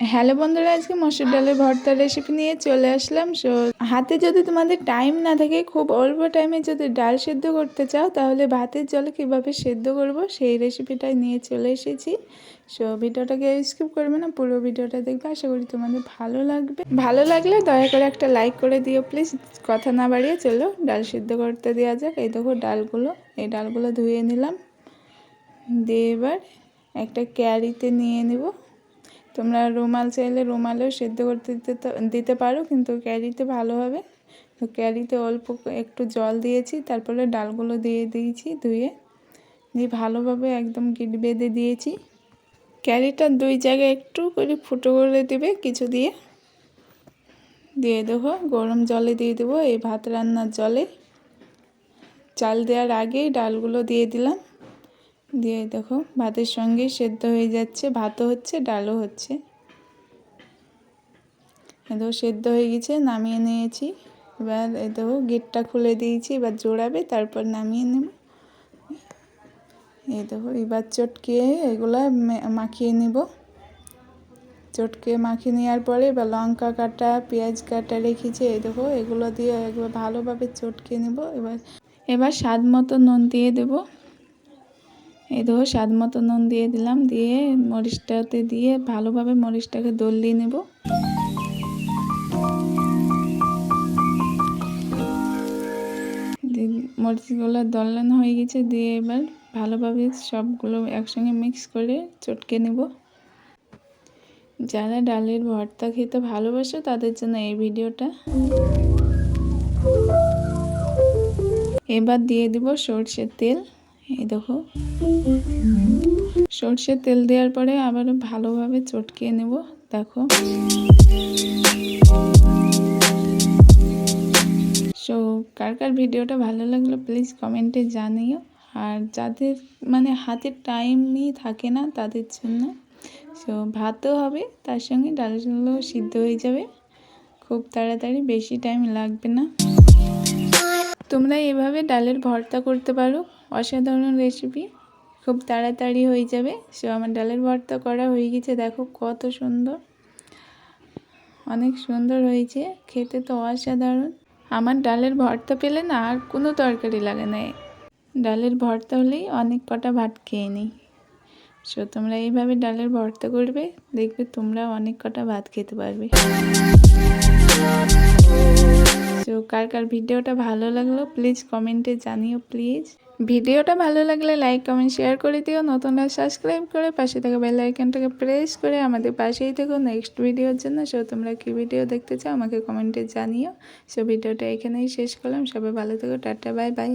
Hello বন্ধুরা, আজকে মসুর ডালের ভর্তার রেসিপি নিয়ে চলে আসলাম। সো হাতে যদি তোমাদের টাইম না থাকে, খুব অল্প টাইমে যদি ডাল সেদ্ধ করতে চাও, তাহলে ভাতের জলে কীভাবে সেদ্ধ করব সেই রেসিপিটাই নিয়ে চলে এসেছি। সো ভিডিওটাকে স্কিপ করবে না, পুরো ভিডিওটা দেখবে, আশা করি তোমাদের ভালো লাগবে। ভালো লাগলে দয়া করে একটা লাইক করে দিও প্লিজ কথা না বাড়িয়ে চলো, ডাল সেদ্ধ করতে দেওয়া যাক। এই দেখো ডালগুলো, এই ডালগুলো ধুয়ে নিলাম। দিয়ে এবার একটা ক্যারিতে নিয়ে নেব। তোমরা রুমাল চাইলে রুমালেও সেদ্ধ করতে দিতে দিতে পারো, কিন্তু ক্যারিতে ভালো হবে। তো ক্যারিতে অল্প একটু জল দিয়েছি, তারপরে ডালগুলো দিয়ে দিয়েছি ধুয়ে। দিয়ে ভালোভাবে একদম গিট বেঁধে দিয়েছি। ক্যারিটা দুই জায়গায় একটু করে ফুটো করে দেবে, কিছু দিয়ে। দিয়ে দেবো, গরম জলে দিয়ে দেবো, এই ভাত রান্নার জলে। চাল দেওয়ার আগেই ডালগুলো দিয়ে দিলাম। দিয়ে দেখো, ভাতের সঙ্গে সেদ্ধ হয়ে যাচ্ছে, ভাতও হচ্ছে, ডালও হচ্ছে। দেখো, সেদ্ধ হয়ে গেছে, নামিয়ে নিয়েছি। এবার দেখো, গেটটা খুলে দিয়েছি, এবার জোড়াবে, তারপর নামিয়ে নেব। এই দেখো, এবার চটকে এগুলো মাখিয়ে নেব। চটকে মাখিয়ে নেওয়ার পরে এবার লঙ্কা কাটা, পেঁয়াজ কাটা রেখেছি এই দেখো, এগুলো দিয়ে একবার ভালোভাবে চটকে নেব। এবার এবার স্বাদ মতো নুন দিয়ে দেবো। এই দেখো স্বাদ মতো নুন দিয়ে দিলাম, দিয়ে মরিচটাতে দিয়ে ভালোভাবে মরিচটাকে দলিয়ে নেব। মরিচগুলো দলানো হয়ে গেছে, দিয়ে এবার ভালোভাবে সবগুলো একসঙ্গে মিক্স করে চটকে নেব। যারা ডালের ভর্তা খেতে ভালোবাসো, তাদের জন্য এই ভিডিওটা। এবার দিয়ে দিব সর্ষের তেল। এই দেখো। সর্ষের তেল দেওয়ার পরে আবার ভালোভাবে চটকিয়ে নেব, দেখো। সো কার কার ভিডিওটা ভালো লাগল প্লিজ কমেন্টে জানিও। আর যাদের মানে হাতে টাইমই থাকে না তাদের জন্য। সো ভাতও হবে, তার সঙ্গে ডালগুলো সিদ্ধ হয়ে যাবে। খুব তাড়াতাড়ি, বেশি টাইম লাগবে না। তোমরা এভাবে ডালের ভর্তা করতে পারো। অসাধারণ রেসিপি খুব তাড়াতাড়ি হয়ে যাবে। সে আমার ডালের ভর্তা করা হয়ে গেছে। দেখো কত সুন্দর। অনেক সুন্দর হয়েছে। খেতে তো অসাধারণ। আমার ডালের ভর্তা পেলে না আর কোনো তরকারি লাগে না। ডালের ভর্তা হলেই অনেক কটা ভাত খেয়ে নিই। সো তোমরা এইভাবে ডালের ভর্তা করবে, দেখবে তোমরা অনেক কটা ভাত খেতে পারবে। তো কার কার ভিডিওটা ভালো লাগল প্লিজ কমেন্টে জানিও প্লিজ ভিডিওটা ভালো লাগলে লাইক কমেন্ট শেয়ার করে দিও। নতুনরা সাবস্ক্রাইব করে পাশে থাকা বেল আইকনটাকে প্রেস করে আমাদের পাশেই থেকো। নেক্সট ভিডিওর জন্য সো তোমরা কি ভিডিও দেখতে চাও আমাকে কমেন্টে জানিও। সো ভিডিওটা এখানেই শেষ করলাম। সবাই ভালো থেকো। Tata bye bye